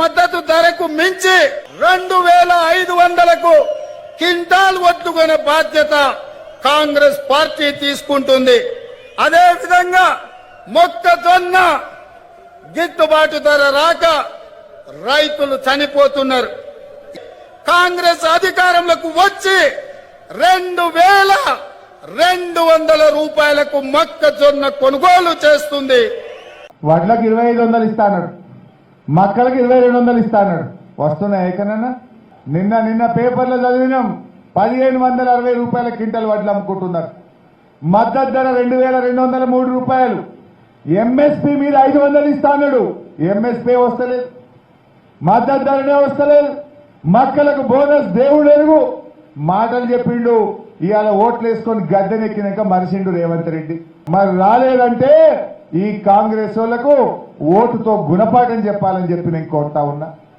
మద్దతు ధరకు మించి రెండు వేల ఐదు వందలకు కింటాల్ ఒట్టుకునే బాధ్యత కాంగ్రెస్ పార్టీ తీసుకుంటుంది. అదే విధంగా మొక్కజొన్న గిట్టుబాటు ధర రాక రైతులు చనిపోతున్నారు. కాంగ్రెస్ అధికారంలోకి వచ్చి రెండు వేల రెండు వందల రూపాయలకు మొక్కజొన్న కొనుగోలు చేస్తుంది. వడ్లకు ఇరవై ఐదు వందలు ఇస్తానడు మక్కలకి ఇరవై రెండు వందలు ఇస్తాడు వస్తున్నాయి ఏకనన్నా? నిన్న నిన్న పేపర్లో చదివినాం. పదిహేను వందల అరవై రూపాయల క్వింటల్ వడ్లు అమ్ముకుంటున్నారు. మద్దతు ధర రెండు వేల రెండు వందల మూడు రూపాయలు. ఎంఎస్పి మీద ఐదు వందలు ఇస్తాడు ఎంఎస్పి వస్తలేదు. మద్దతు ధరనే వస్తలేదు. మక్కలకు బోనస్ దేవుడు ఎరుగు. మాటలు చెప్పిండు. ఇవాళ ఓట్లు వేసుకొని గద్దెనెక్కినాక మరిసిండు రేవంత్ రెడ్డి. మరి రాలేదంటే ఈ కాంగ్రెస్ వాళ్ళకు ఓటుతో గుణపాఠం చెప్పాలని చెప్పి నేను కోరుతా ఉన్నా.